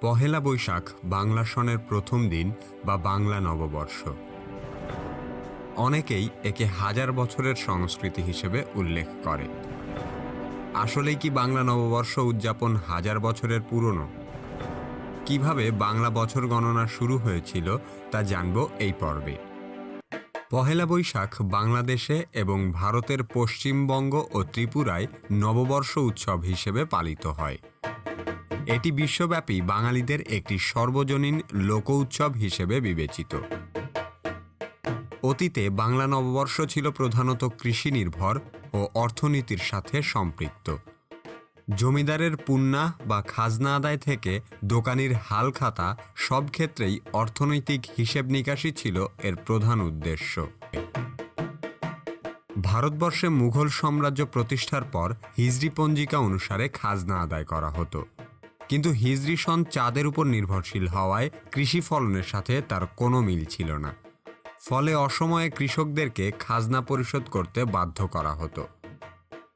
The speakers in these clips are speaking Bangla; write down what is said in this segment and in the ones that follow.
পহেলা বৈশাখ বাংলা সনের প্রথম দিন বা বাংলা নববর্ষ। অনেকেই একে হাজার বছরের সংস্কৃতি হিসেবে উল্লেখ করে। আসলেই কি বাংলা নববর্ষ উদযাপন হাজার বছরের পুরনো? কীভাবে বাংলা বছর গণনা শুরু হয়েছিল তা জানব এই পর্বে। পহেলা বৈশাখ বাংলাদেশে এবং ভারতের পশ্চিমবঙ্গ ও ত্রিপুরায় নববর্ষ উৎসব হিসেবে পালিত হয়। এটি বিশ্বব্যাপী বাঙালিদের একটি সর্বজনীন লোক উৎসব হিসেবে বিবেচিত। অতীতে বাংলা নববর্ষ ছিল প্রধানত কৃষি নির্ভর ও অর্থনীতির সাথে সম্পৃক্ত। জমিদারের পুন্না বা খাজনা আদায় থেকে দোকানির হাল খাতা সব ক্ষেত্রেই অর্থনৈতিক হিসেব নিকাশই ছিল এর প্রধান উদ্দেশ্য। ভারতবর্ষে মুঘল সাম্রাজ্য প্রতিষ্ঠার পর হিজরি পঞ্জিকা অনুসারে খাজনা আদায় করা হতো। কিন্তু হিজরি সন চাঁদের উপর নির্ভরশীল হওয়ায় কৃষি ফলনের সাথে তার কোনো মিল ছিল না। ফলে অসময়ে কৃষকদেরকে খাজনা পরিশোধ করতে বাধ্য করা হতো।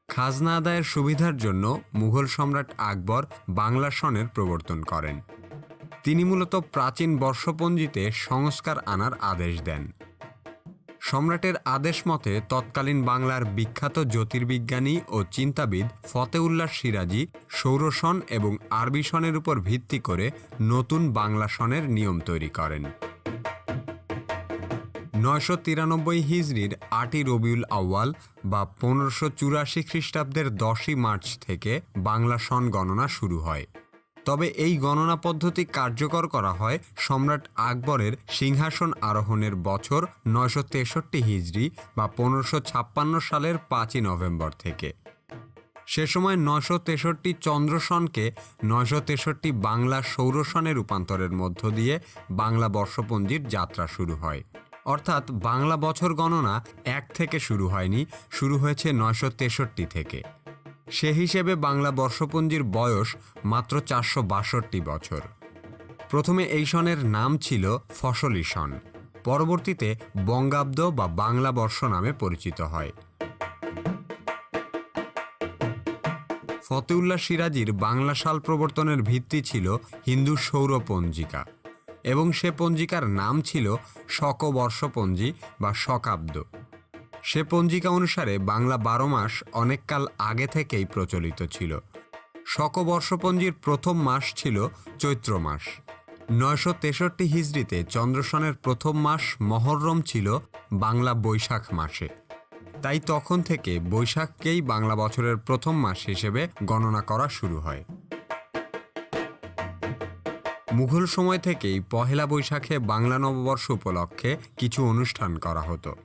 খাজনা আদায়ের সুবিধার জন্য মুঘল সম্রাট আকবর বাংলা সনের প্রবর্তন করেন। তিনি মূলত প্রাচীন বর্ষপঞ্জিতে সংস্কার আনার আদেশ দেন। সম্রাটের আদেশ মতে তৎকালীন বাংলার বিখ্যাত জ্যোতির্বিজ্ঞানী ও চিন্তাবিদ ফতেউল্লাহ সিরাজি সৌরসন এবং আরবি সনের উপর ভিত্তি করে নতুন বাংলা সনের নিয়ম তৈরি করেন। নয়শো তিরানব্বই হিজড়ির আটই রবিউল আউয়াল বা পনেরোশো চুরাশি খ্রিস্টাব্দের দশই মার্চ থেকে বাংলা সন গণনা শুরু হয়। তবে এই গণনা পদ্ধতি কার্যকর করা হয় সম্রাট আকবরের সিংহাসন আরোহণের বছর নয়শো তেষট্টি হিজড়ি বা পনেরোশো ছাপ্পান্ন সালের পাঁচই নভেম্বর থেকে। সে সময় নয়শো তেষট্টি চন্দ্রসনকে নয়শো তেষট্টি বাংলা সৌরসনে রূপান্তরের মধ্য দিয়ে বাংলা বর্ষপঞ্জির যাত্রা শুরু হয়। অর্থাৎ বাংলা বছর গণনা এক থেকে শুরু হয়নি, শুরু হয়েছে নয়শো তেষট্টি থেকে। সে হিসেবে বাংলা বর্ষপঞ্জির বয়স মাত্র চারশো বাষট্টি বছর। প্রথমে এই সনের নাম ছিল ফসলি সন। পরবর্তীতে বঙ্গাব্দ বা বাংলা বর্ষ নামে পরিচিত হয়। ফতেউল্লাহ সিরাজির বাংলা সাল প্রবর্তনের ভিত্তি ছিল হিন্দু সৌর পঞ্জিকা এবং সে পঞ্জিকার নাম ছিল শকবর্ষপঞ্জি বা শকাব্দ। সে পঞ্জিকা অনুসারে বাংলা বারো মাস অনেককাল আগে থেকেই প্রচলিত ছিল। শকবর্ষপঞ্জির প্রথম মাস ছিল চৈত্র মাস। নয়শো তেষট্টি হিজড়িতে চন্দ্রসনের প্রথম মাস মহরম ছিল বাংলা বৈশাখ মাসে। তাই তখন থেকে বৈশাখকেই বাংলা বছরের প্রথম মাস হিসেবে গণনা করা শুরু হয়। মুঘল সময় থেকেই পহেলা বৈশাখে বাংলা নববর্ষ উপলক্ষে কিছু অনুষ্ঠান করা হতো।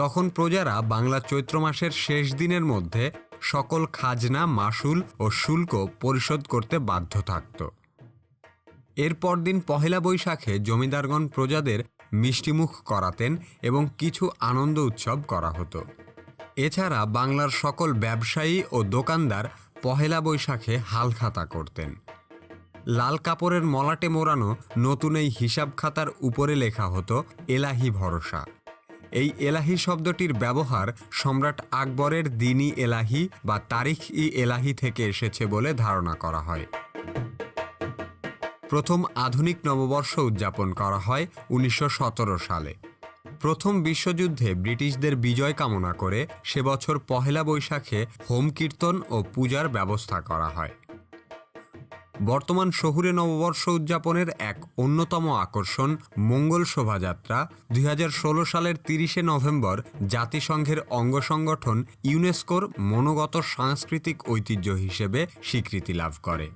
তখন প্রজারা বাংলা চৈত্র মাসের শেষ দিনের মধ্যে সকল খাজনা, মাসুল ও শুল্ক পরিশোধ করতে বাধ্য থাকত। এরপর দিন পহেলা বৈশাখে জমিদারগণ প্রজাদের মিষ্টিমুখ করাতেন এবং কিছু আনন্দ উৎসব করা হতো। এছাড়া বাংলার সকল ব্যবসায়ী ও দোকানদার পহেলা বৈশাখে হালখাতা করতেন। লাল কাপড়ের মলাটে মোড়ানো নতুন এই হিসাব খাতার উপরে লেখা হতো, এলাহি ভরসা। এই এলাহি শব্দটির ব্যবহার সম্রাট আকবরের দিনী এলাহি বা তারিখ ই এলাহি থেকে এসেছে বলে ধারণা করা হয়। প্রথম আধুনিক নববর্ষ উদযাপন করা হয় উনিশশো সতেরো সালে। প্রথম বিশ্বযুদ্ধে ব্রিটিশদের বিজয় কামনা করে সে বছর পহেলা বৈশাখে হোম কীর্তন ও পূজার ব্যবস্থা করা হয়। বর্তমান শহুরে নববর্ষ উদযাপনের এক অন্যতম আকর্ষণ মঙ্গল শোভাযাত্রা। দুই হাজার ষোলো সালের তিরিশে নভেম্বর জাতিসংঘের অঙ্গ সংগঠন ইউনেস্কোর মনোগত সাংস্কৃতিক ঐতিহ্য হিসেবে স্বীকৃতি লাভ করে।